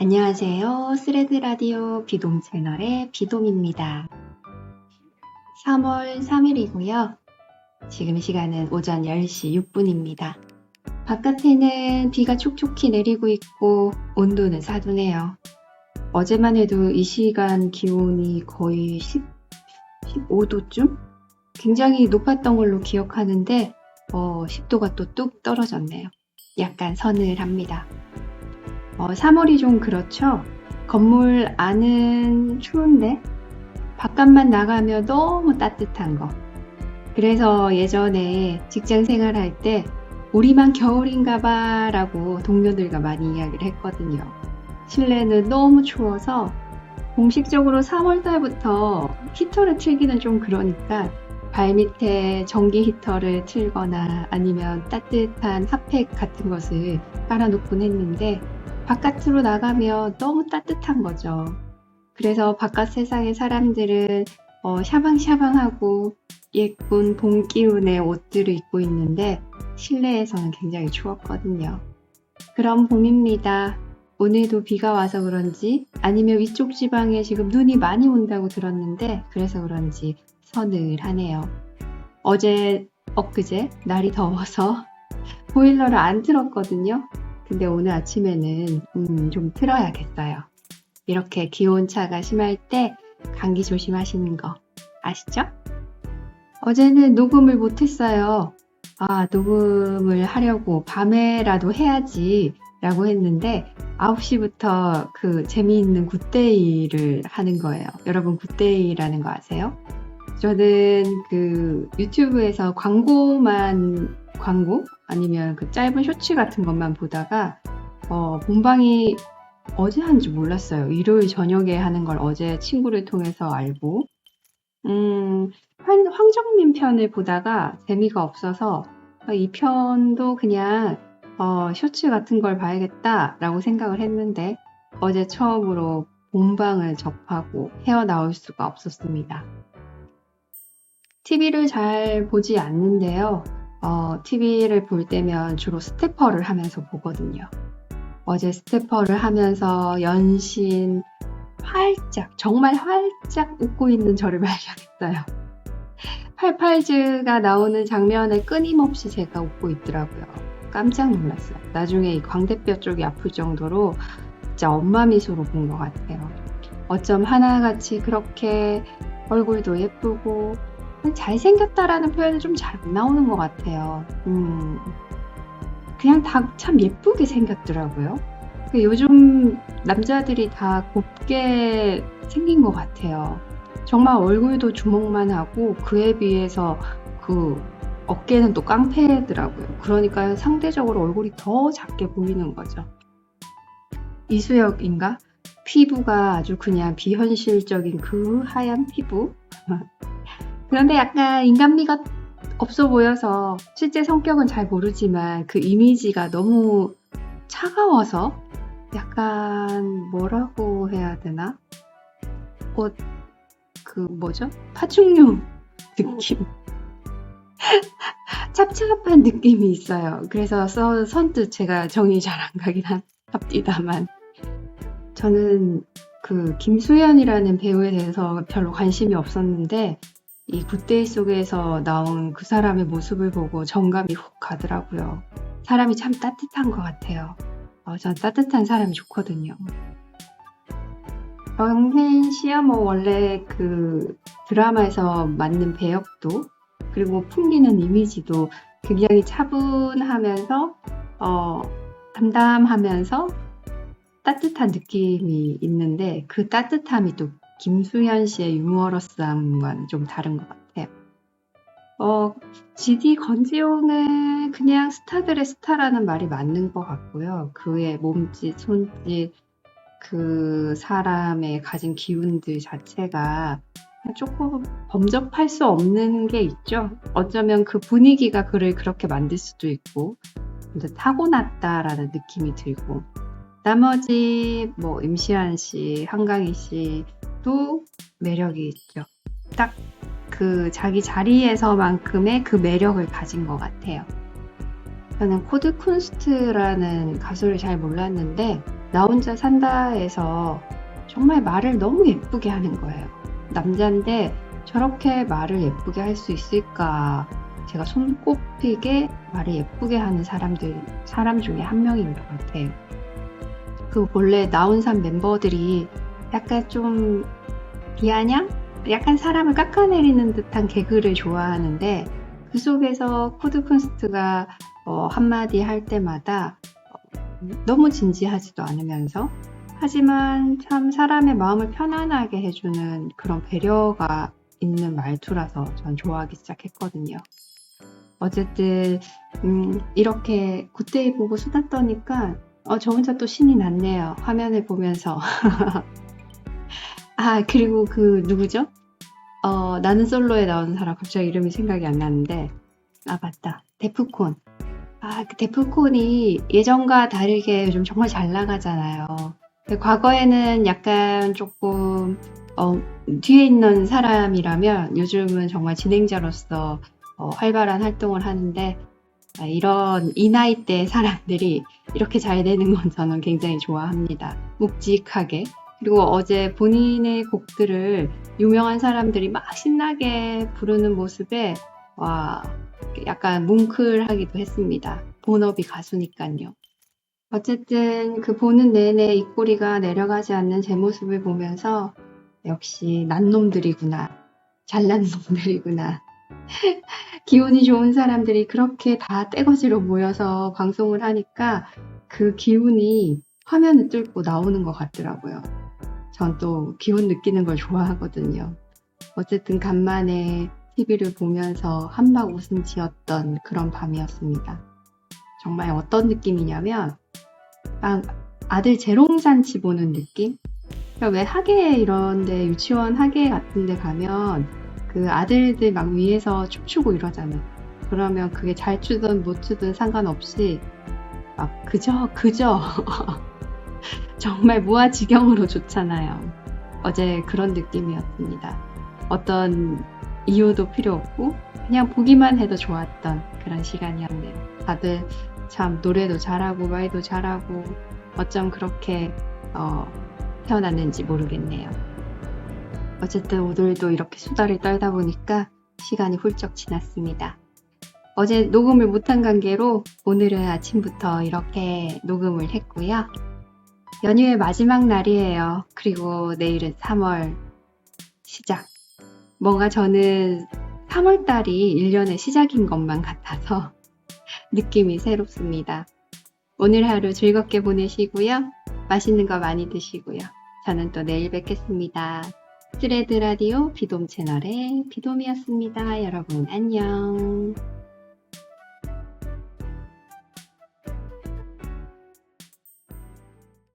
안녕하세요. 스레드 라디오 비돔 채널의 비돔입니다. 3월 3일이고요. 지금 시간은 오전 10시 6분입니다. 바깥에는 비가 촉촉히 내리고 있고 온도는 사두네요. 어제만 해도 이 시간 기온이 거의 10, 15도쯤? 굉장히 높았던 걸로 기억하는데 어, 10도가 또 뚝 떨어졌네요. 약간 서늘합니다. 어, 3월이 좀 그렇죠? 건물 안은 추운데 바깥만 나가면 너무 따뜻한 거. 그래서 예전에 직장 생활할 때 우리만 겨울인가 봐 라고 동료들과 많이 이야기를 했거든요. 실내는 너무 추워서 공식적으로 3월 달부터 히터를 틀기는 좀 그러니까 발 밑에 전기 히터를 틀거나 아니면 따뜻한 핫팩 같은 것을 깔아놓곤 했는데 바깥으로 나가면 너무 따뜻한 거죠. 그래서 바깥 세상의 사람들은 어, 샤방샤방하고 예쁜 봄 기운의 옷들을 입고 있는데 실내에서는 굉장히 추웠거든요. 그럼 봄입니다. 오늘도 비가 와서 그런지 아니면 위쪽 지방에 지금 눈이 많이 온다고 들었는데 그래서 그런지 서늘하네요. 어제 엊그제 날이 더워서 보일러를 안 틀었거든요. 근데 오늘 아침에는 음, 좀 틀어야겠어요. 이렇게 기온차가 심할 때 감기 조심하시는 거 아시죠? 어제는 녹음을 못했어요. 아, 녹음을 하려고 밤에라도 해야지 라고 했는데 9시부터 그 재미있는 굿데이를 하는 거예요. 여러분 굿데이라는 거 아세요? 저는 그 유튜브에서 광고만 광고 아니면 그 짧은 쇼츠 같은 것만 보다가 어, 본방이 어제 하는지 몰랐어요. 일요일 저녁에 하는 걸 어제 친구를 통해서 알고 음, 황, 황정민 편을 보다가 재미가 없어서 어, 이 편도 그냥 어, 쇼츠 같은 걸 봐야겠다라고 생각을 했는데 어제 처음으로 본방을 접하고 헤어나올 수가 없었습니다. TV를 잘 보지 않는데요. 어, TV를 볼 때면 주로 스태퍼를 하면서 보거든요. 어제 스태퍼를 하면서 연신 활짝, 정말 활짝 웃고 있는 저를 발견했어요. 팔팔즈가 나오는 장면에 끊임없이 제가 웃고 있더라고요. 깜짝 놀랐어요. 나중에 이 광대뼈 쪽이 아플 정도로 진짜 엄마 미소로 본 것 같아요. 어쩜 하나같이 그렇게 얼굴도 예쁘고 잘생겼다라는 표현은 좀 잘 안 나오는 것 같아요. 음, 그냥 다 참 예쁘게 생겼더라고요. 그 요즘 남자들이 다 곱게 생긴 것 같아요. 정말 얼굴도 주먹만 하고 그에 비해서 그 어깨는 또 깡패더라고요. 그러니까 상대적으로 얼굴이 더 작게 보이는 거죠. 이수혁인가? 피부가 아주 그냥 비현실적인 그 하얀 피부. 그런데 약간 인간미가 없어 보여서 실제 성격은 잘 모르지만 그 이미지가 너무 차가워서 약간 뭐라고 해야 되나? 어, 그 뭐죠? 파충류 느낌. 찹찹한 느낌이 있어요. 그래서 써, 선뜻 제가 정이 잘 안 가긴 합니다만 저는 그 김수현이라는 배우에 대해서 별로 관심이 없었는데 이 굿데이 속에서 나온 그 사람의 모습을 보고 정감이 훅 가더라고요. 사람이 참 따뜻한 것 같아요. 어, 전 따뜻한 사람이 좋거든요. 영생 씨야 뭐 원래 그 드라마에서 맞는 배역도 그리고 풍기는 이미지도 굉장히 차분하면서 어, 담담하면서 따뜻한 느낌이 있는데 그 따뜻함이 또 김수현 씨의 유머러스함과는 좀 다른 것 같아요. 어, GD 건지용은 그냥 스타들의 스타라는 말이 맞는 것 같고요. 그의 몸짓, 손짓, 그 사람의 가진 기운들 자체가 조금 범접할 수 없는 게 있죠. 어쩌면 그 분위기가 그를 그렇게 만들 수도 있고, 타고났다라는 느낌이 들고, 나머지 뭐 임시완 씨, 한강희 씨 도 매력이 있죠. 딱 그 자기 자리에서만큼의 그 매력을 가진 것 같아요. 저는 코드 쿤스트라는 가수를 잘 몰랐는데 나 혼자 산다에서 정말 말을 너무 예쁘게 하는 거예요. 남자인데 저렇게 말을 예쁘게 할 수 있을까? 제가 손꼽히게 말을 예쁘게 하는 사람들, 사람 중에 한 명인 것 같아요. 그 본래 나온산 멤버들이 약간 좀 비아냥? 약간 사람을 깎아내리는 듯한 개그를 좋아하는데 그 속에서 코드 쿤스트가 어, 한마디 할 때마다 어, 너무 진지하지도 않으면서 하지만 참 사람의 마음을 편안하게 해주는 그런 배려가 있는 말투라서 전 좋아하기 시작했거든요. 어쨌든 음, 이렇게 굿데이 보고 수다 떠니까 어, 저 혼자 또 신이 났네요. 화면을 보면서. 아 그리고 그 누구죠? 어, 나는 솔로에 나오는 사람 갑자기 이름이 생각이 안 나는데 아 맞다 데프콘 아, 그 데프콘이 예전과 다르게 요즘 정말 잘 나가잖아요. 과거에는 약간 조금 어, 뒤에 있는 사람이라면 요즘은 정말 진행자로서 어, 활발한 활동을 하는데 아, 이런 이 나이 대 사람들이 이렇게 잘 되는 건 저는 굉장히 좋아합니다. 묵직하게. 그리고 어제 본인의 곡들을 유명한 사람들이 막 신나게 부르는 모습에 와 약간 뭉클하기도 했습니다. 본업이 가수니까요. 어쨌든 그 보는 내내 입꼬리가 내려가지 않는 제 모습을 보면서 역시 난 놈들이구나. 잘난 놈들이구나. 기운이 좋은 사람들이 그렇게 다 떼거지로 모여서 방송을 하니까 그 기운이 화면을 뚫고 나오는 것 같더라고요. 전 또 기운 느끼는 걸 좋아하거든요. 어쨌든 간만에 TV를 보면서 한박 웃음 지었던 그런 밤이었습니다. 정말 어떤 느낌이냐면, 막 아들 재롱잔치 보는 느낌? 그러니까 왜 학예 이런데 유치원 학예 같은데 가면 그 아들들 막 위에서 춤추고 이러잖아요. 그러면 그게 잘 추든 못 추든 상관없이 막 그저 그저 정말 무아지경으로 좋잖아요. 어제 그런 느낌이었습니다. 어떤 이유도 필요 없고 그냥 보기만 해도 좋았던 그런 시간이었네요. 다들 참 노래도 잘하고 말도 잘하고 어쩜 그렇게 어, 태어났는지 모르겠네요. 어쨌든 오늘도 이렇게 수다를 떨다 보니까 시간이 훌쩍 지났습니다. 어제 녹음을 못한 관계로 오늘은 아침부터 이렇게 녹음을 했고요. 연휴의 마지막 날이에요. 그리고 내일은 3월 시작. 뭔가 저는 3월달이 1년의 시작인 것만 같아서 느낌이 새롭습니다. 오늘 하루 즐겁게 보내시고요. 맛있는 거 많이 드시고요. 저는 또 내일 뵙겠습니다. 스레드 라디오 비돔 채널의 비돔이었습니다. 여러분 안녕.